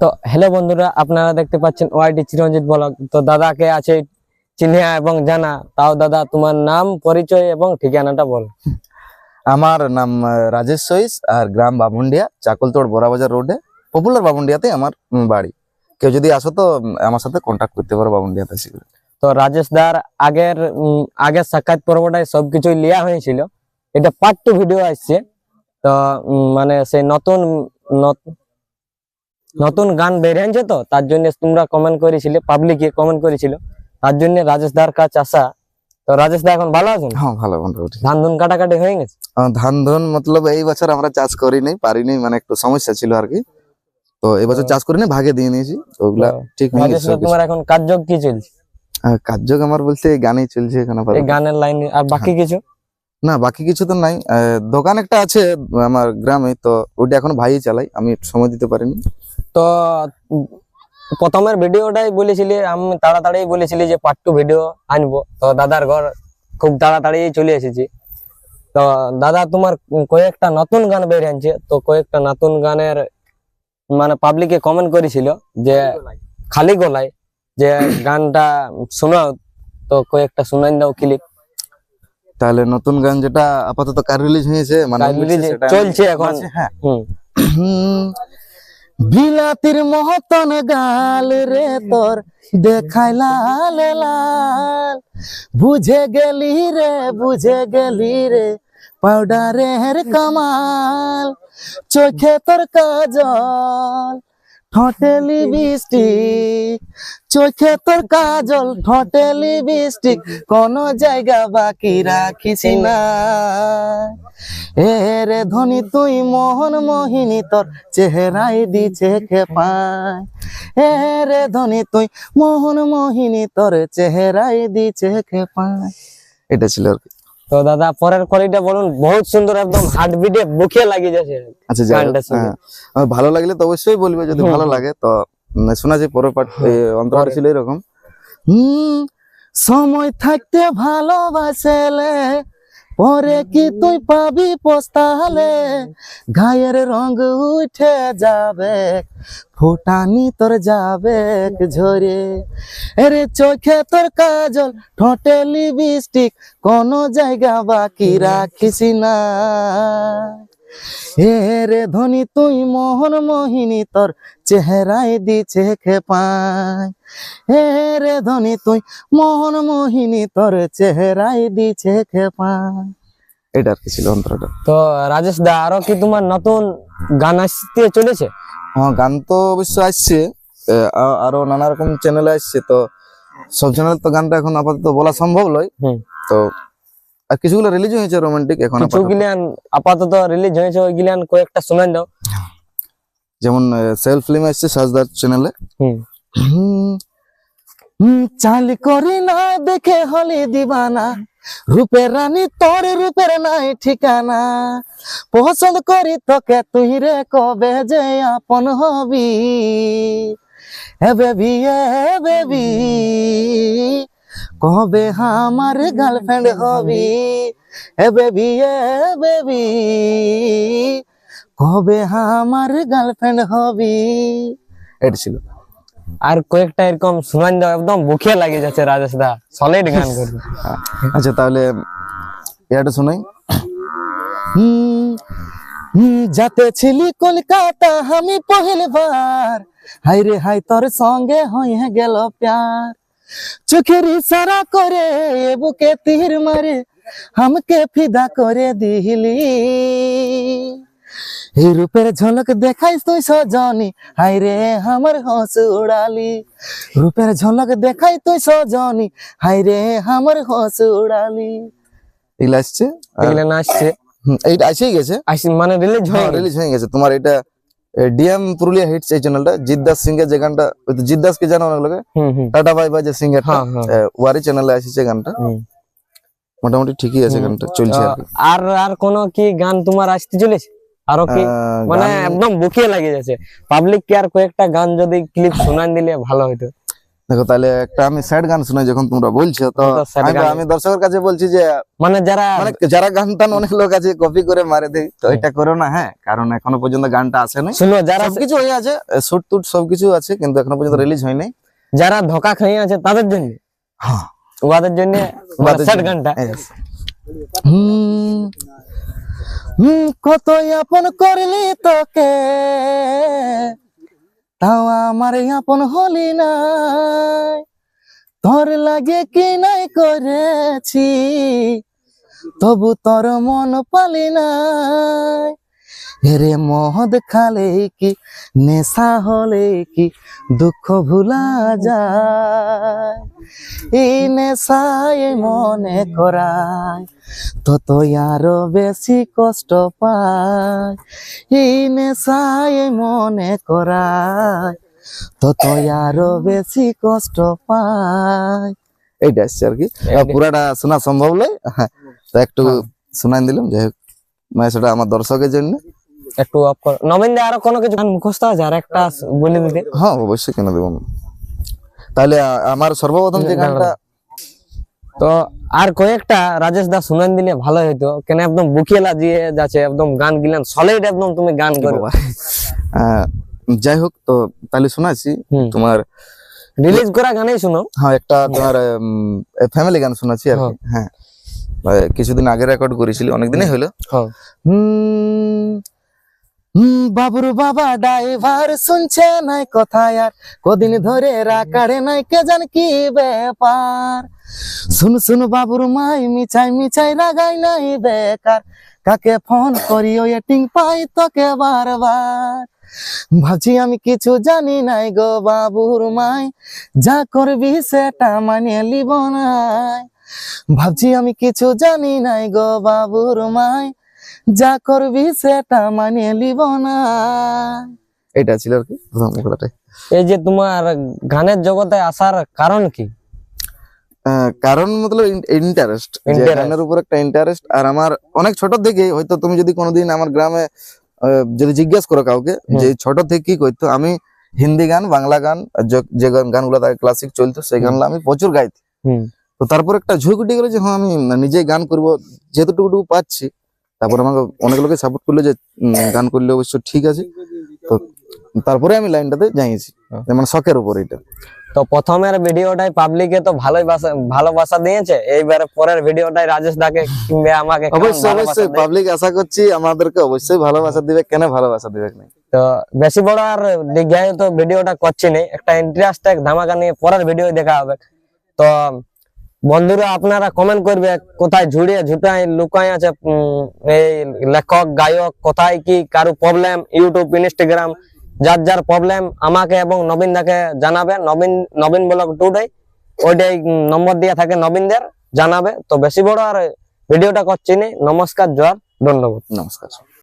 তো হ্যালো বন্ধুরা আপনারা দেখতে পাচ্ছেন ওয়াইটি চিরঞ্জিত ব্লগ। তো দাদাকে আছে চিনিয়া এবং জানা। তাও দাদা তোমার নাম পরিচয় এবং ঠিকানাটা বল। আমার নাম রাজেশ সইস আর গ্রাম বামুন্ডিয়া চাকলতোড় বড়াবাজার রোডে পপুলার বামুন্ডিয়াতে আমার বাড়ি। কেউ যদি আসো তো আমার সাথে কন্ট্যাক্ট করতে পারো বামুন্ডিয়াতে করে। তো রাজেশ দার আগের আগের সাক্ষাৎ পর্বটায় সবকিছুই লিয়া হয়েছিল। এটা পার্ট টু ভিডিও আসছে। তো মানে সেই নতুন নত- নতুন গান বেরিয়েছে তো তার জন্য তোমরা কমেন্ট করেছিলে পাবলিকে কমেন্ট করেছিল। তার জন্য রাজেশ দার কাছে আসা। তো রাজেশ দা এখন ভালো আছেন? হ্যাঁ ভালো মোটামুটি ধান ধুন কাটাকাটি হয়ে গেছে? ধান ধন মতলব এই বছর আমরা চাষ করিনি পারিনি মানে একটু সমস্যা ছিল আর কি। তো এই বছর চাষ করিনি ভাগে দিয়ে নিয়েছি ওগুলা ঠিক হয়ে গেছে তোমার এখন কার্যক কি চলছে? আহ, কার্য আমার বলতে গানই চলছে এখন আপাতত। এই গানের লাইন আর বাকি কিছু? না বাকি কিছু তো নাই। দোকান একটা আছে আমার গ্রামে তো ওটা এখন ভাই চালাই আমি সময় দিতে পারিনি। তো প্রথমের ভিডিওটাই বলেছিলি আমি তাড়াতাড়ি বলেছিলি যে পার্ট টু ভিডিও আনব। তো দাদার ঘর খুব তাড়াতাড়ি চলে এসেছি। তো দাদা তোমার কয়েকটা নতুন গান বের আনছে তো কয়েকটা নতুন গানের মানে পাবলিকে কমেন্ট করেছিল যে খালি গলায়। যে গানটা শোনাও। তো কয়েকটা শুনাই দাও ক্লিক তাহলে নতুন গান যেটা আপাতত কার রিলিজ হয়েছে? মানে চলছে এখন। হ্যাঁ। বিলাতির মহতন গাল রে তোর, দেখাই লাল লাল। বুঝে গেলি রে, বুঝে গেলি রে, পাউডারের কামাল। চোখে তোর কাজল ঠোঁটে লিপস্টিক চোখে তোর কাজল ঠোঁটে লিপস্টিক কোন জায়গা বাকি রাখিস না। এ রে ধনী তুই মোহন মোহিনী তোর চেহারাই দিছে খেপায়। এ রে ধনী তুই মোহন মোহিনী তোর চেহারাই দিছে খেপায়। এটা ছিল আর কি। তো দাদা পরের কোয়ালিটিটা বলুন বহুত সুন্দর একদম হার্ট বিটে বুকে লাগিয়ে যাচ্ছে আচ্ছা। হ্যাঁ। ভালো লাগলে তো অবশ্যই বলবে যদি ভালো লাগে তো উম, শোনা যে পরের পার্ট অন্তর ছিল এরকম হুম সময় থাকতে ভালোবাসলে পরে কি তুই পাবি পোস্তালে? গায়ের রং উঠে যাবে, ফোটানি তোর যাবে ঝরে। এরে চোখে তোর কাজল, ঠোঁটে লিপস্টিক, কোন জায়গা বাকি রাখিস না। এ রে ধনী তুই মোহন মোহিনী তোর চেহারায় দিছে খেপায় হে রে ধনী তুই মোহন মোহিনী তোর চেহারায় দিছে খেপায় এটা আর কি ছিল অন্তরটা? তো রাজেশ দা আরও কি তোমার নতুন গান আসতে চলেছে? হ্যাঁ গান তো অবশ্য আসছে। আরও নানা রকম চ্যানেলে আসছে। তো সব চ্যানেল তো গানটা এখন আপাতত বলা সম্ভব নয়। হুম। তো আর কিছুগুলো রিলিজ হয়েছে রোমান্টিক এখন কিছু আপাতত। রিলিজ হয়েছে গিলান কয়েকটা শোনান দাও যেমন সেলফ ফিল্ম আসছে সাজদার চ্যানেলে হুম। চাল করি না দেখে হলি দিবানা। রূপের রানী তোর রূপের নাই ঠিকানা। পছন্দ করি তোকে তুই রে কবে যে আপন হবি? হে বেবি এ বেবি কবে আমার গার্লফ্রেন্ড হবি? হে বেবি এ বেবি কবে আমার গার্লফ্রেন্ড হবি? এটা ছিল। আর কয়েকটা এরকম শোনান দাও একদম বুকে লাগে যাচ্ছে রাজেশ দা সলিড গান করবে। আচ্ছা তাহলে এটা শোনাই। হুম, হুম, যাতে ছিলি কলকাতা আমি পহিলবার। হাই রে হাই তোর সঙ্গে হয়ে গেল প্যার। চোখের ইশারা করে বুকে তীর মারে আমাকে ফিদা করে দিলি। রূপের ঝলক দেখাইস তুই সজনি হাই রে আমার হস উড়ালি। রূপের ঝলক দেখাই তুই সজনি হাই রে আমার হস উড়ালি। এগুলো আসছে? এগুলা না আসছে। এইটা আসেই গেছে? মানে রিলিজ হয়ে রিলিজ হয়ে গেছে। তোমার এটা ডিএম পুরুলিয়া হিটস এই চ্যানেলটা জিদ্দাস সিং এর যে গানটা জিদ্দাস কে জানো অনেক লোকে টাটা বাই ভাই যে সিং এর হ্যাঁ ওয়ারি চ্যানেলে আসছে গানটা। মোটামুটি ঠিকই আছে গানটা চলছে আর আর আর কোন কি গান তোমার আসতে চলেছে? আরও কি? মানে একদম বুকিয়ে লাগে যাচ্ছে। পাবলিক কে আর কয়েকটা গান যদি ক্লিপ শোনান দিলে ভালো হতো দেখো তাহলে একটা আমি স্যাড গান শুনে যখন তোমরা বলছো তো আমি- দর্শকের কাছে বলছি যে মানে যারা মানে যারা গান টান অনেক লোক আছে কপি করে মারে দেয় তো এটা করো না হ্যাঁ কারণ এখনও পর্যন্ত গানটা আসে নাই শুনো যারা সবকিছু হয়ে আছে শুট টুট সবকিছু আছে কিন্তু এখনও পর্যন্ত রিলিজ হয়নি। যারা ধোকা খেয়ে আছে তাদের জন্য। হ্যাঁ। ওদের জন্য স্যাড গানটা. হুম, হুম, কত আপন করলি তোকে। তাও আমার আপন হলি নাই। তোর লাগে কি নাই করেছি, তবু তোর মন পালি নাই। রে মহদ খালে কি নেশা হলে কি দুঃখ ভুলা যায়। এই নেশায় মনে করায় তত আরও বেশি কষ্ট পায়। এই নেশায় মনে করায় তত আরও বেশি কষ্ট পায়। এইটা আসছে আর কি। পুরাটা শোনা সম্ভব নয়। হ্যাঁ, তো একটু শোনাই দিলাম যাই হোক। মানে সেটা আমার দর্শকের জন্য। একটু অফ কর। নবীন দা আরও কোনো কিছু গান মুখস্থ আছে? আর একটা বলে দিতে। হ্যাঁ অবশ্যই কেন দেবো। তাহলে আমার সর্বপ্রথম যে গানটা তো আর কয়েকটা রাজেশ দা শুনান দিলে ভালো হইতো। কেন একদম যাচ্ছে একদম গান গিলান সলিড একদম তুমি গান যাই হোক তো তাহলে শোনাচ্ছি। তোমার রিলিজ করা গানেই শুনো। হ্যাঁ একটা তোমার ফ্যামিলি গান শোনাচ্ছি আর হ্যাঁ। কিছুদিন আগে রেকর্ড করেছিলি অনেকদিনই হলো। হ্যাঁ। হুম, হুম, বাবুর বাবা ড্রাইভার শুনছে নাই কথা আর। কদিন ধরে রাকারে নাই, কে জান কি ব্যাপার। শুন শুন বাবুর মাই, মিছাই মিছাই রাগাই নাই বেকার। কাকে ফোন করি ওয়েটিং পাই তোকে বারবার। ভাবছি আমি কিছু জানি নাই গো বাবুর মাই, যা করবি সেটা মানিয়ে লিব নাই। ভাবছি আমি কিছু জানি নাই গো বাবুর মাই যা করবি সেটা মানিয়ে লিব না। এটা ছিল আর কি প্রথম এই যে তোমার গানের জগতে আসার কারণ কি? কারণ মতলব ইন্টারেস্ট গানের উপর একটা ইন্টারেস্ট আর আমার অনেক ছোট থেকে হয়তো তুমি যদি কোনোদিন আমার গ্রামে যদি জিজ্ঞেস করো কাউকে যে ছোট থেকে কি করতো আমি হিন্দি গান বাংলা গান যে- যে গান গানগুলো তার ক্লাসিক চলতো সেই গানগুলো আমি প্রচুর গাইতি তো তারপর একটা ঝুঁক গেলো যে হ্যাঁ আমি নিজেই গান করব যেতটুকু পাচ্ছি তারপর আমাকে অনেক লোকে সাপোর্ট করল যে গান করলে অবশ্য ঠিক আছে। তো তারপরে আমি লাইনটাতে জানিয়েছি মানে শখের উপর এটা। তো প্রথমের ভিডিওটাই পাবলিকে তো ভালোই বাসা ভালোবাসা দিয়েছে। এইবারে পরের ভিডিওটাই রাজেশ দাকে কিংবা আমাকে অবশ্যই অবশ্যই পাবলিক আশা করছি আমাদেরকে অবশ্যই ভালোবাসা দিবে। কেন ভালোবাসা দিবে না? তো বেশি বড় আর তো ভিডিওটা করছি না। একটা ইন্টারেস্ট এক ধামাকা নিয়ে পরের ভিডিও দেখা হবে। তো বন্ধুরা, আপনারা কমেন্ট করবে কোথায় ঝুড়ে ঝুটাই লুকাই আছে এই লেখক, গায়ক, কোথায় কি কারও প্রবলেম ইউটিউব ইনস্টাগ্রাম যার যার প্রবলেম আমাকে এবং নবীন দাকে জানাবে। নবীন নবীন ব্লগ টুডে ওইটাই নম্বর দিয়ে থাকে নবীনদের, জানাবে। তো বেশি বড় আর ভিডিওটা করছি না। নমস্কার, জয়, ধন্যবাদ। নমস্কার